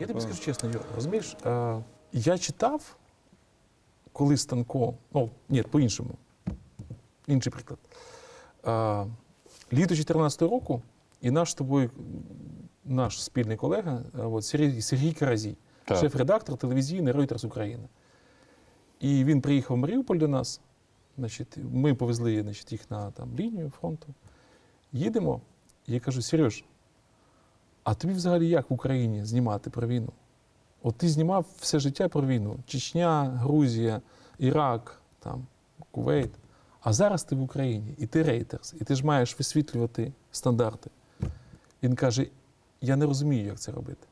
Я тобі скажу чесно, Юра, розумієш, е, я читав, коли Станко, ну, ні, по-іншому, інший приклад. Е, літо 2014 року, і наш з тобою, наш спільний колега, е, от, Сергій, Сергій Каразій, шеф-редактор телевізійний Reuters Україна. І він приїхав в Маріуполь до нас. Значить, ми повезли значить, їх на там, лінію фронту. Їдемо. І я кажу: Сереж, а тобі взагалі як в Україні знімати про війну? От ти знімав все життя про війну: Чечня, Грузія, Ірак, там, Кувейт. А зараз ти в Україні, і ти рейтерс, і ти ж маєш висвітлювати стандарти. Він каже: я не розумію, як це робити.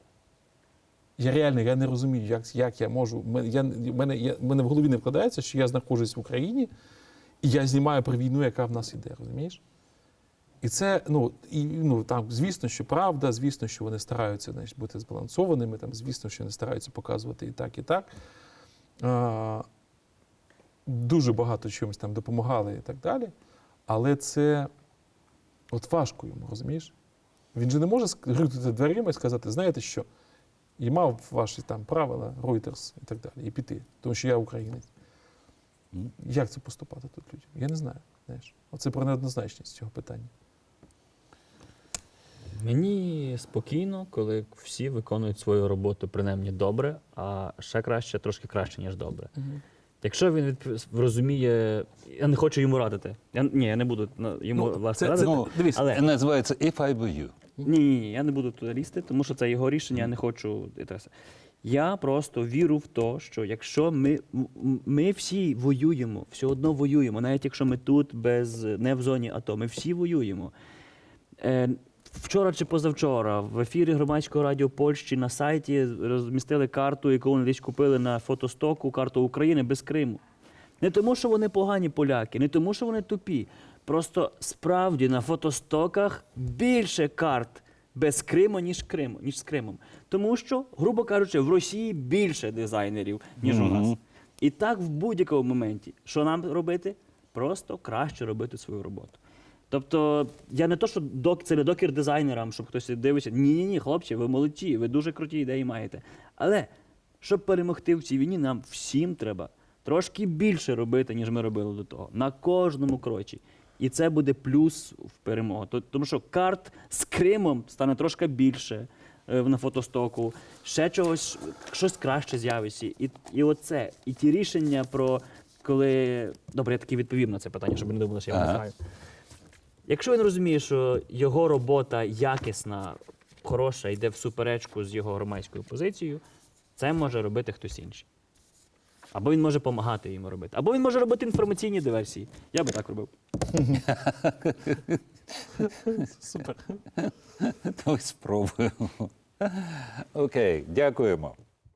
Я реально я не розумію, як, як я можу. Я, мене, я, мене в голові не вкладається, що я знаходжусь в Україні, і я знімаю про війну, яка в нас іде, розумієш? І це, ну, і, ну там, звісно, що правда, звісно, що вони стараються значить, бути збалансованими, там, звісно, що вони стараються показувати і так, і так. А, дуже багато чимось там допомагали і так далі. Але це от важко йому, розумієш? Він же не може ск- дверима і сказати, знаєте що? І мав ваші там правила, Reuters і так далі, і піти, тому що я українець. Як це поступати тут людям? Я не знаю. Знаєш. Оце про неоднозначність цього питання. Мені спокійно, коли всі виконують свою роботу принаймні добре, а ще краще, трошки краще, ніж добре. Якщо він відп... розуміє, я не хочу йому радити. Я, ні, я не буду йому Ну, власне це- радити. Ну, дивись, але- Це називається If I Were You. Ні, ні, ні, я не буду туди лізти, тому що це його рішення, я не хочу. Я просто вірю в те, що якщо ми, ми всі воюємо, все одно воюємо, навіть якщо ми тут без, не в зоні АТО, ми всі воюємо. Е, Вчора чи позавчора в ефірі громадського радіо Польщі на сайті розмістили карту, яку вони десь купили на фотостоку, карту України без Криму. Не тому, що вони погані поляки, не тому, що вони тупі. Просто справді на фотостоках більше карт без Криму, ніж Криму, ніж з Кримом. Тому що, грубо кажучи, в Росії більше дизайнерів, ніж у нас. І так в будь-якому моменті. Що нам робити? Просто краще робити свою роботу. Тобто, я не то, що док, це не докір дизайнерам, щоб хтось дивиться. Ні, ні, ні, хлопці, ви молодці, ви дуже круті ідеї маєте. Але щоб перемогти в цій війні, нам всім треба трошки більше робити, ніж ми робили до того. На кожному кроці. І це буде плюс в перемогу. Тому що карт з Кримом стане трошки більше е, на фотостоку, ще чогось, щось краще з'явиться. І, і оце, і ті рішення про коли. Добре, я таки відповім на це питання, щоб не думали, що я не знаю. Якщо він розуміє, що його робота якісна, хороша, йде в суперечку з його громадською позицією, це може робити хтось інший. Або він може допомагати йому робити. Або він може робити інформаційні диверсії. Я би так робив. Супер. Давай спробуємо. Окей, дякуємо.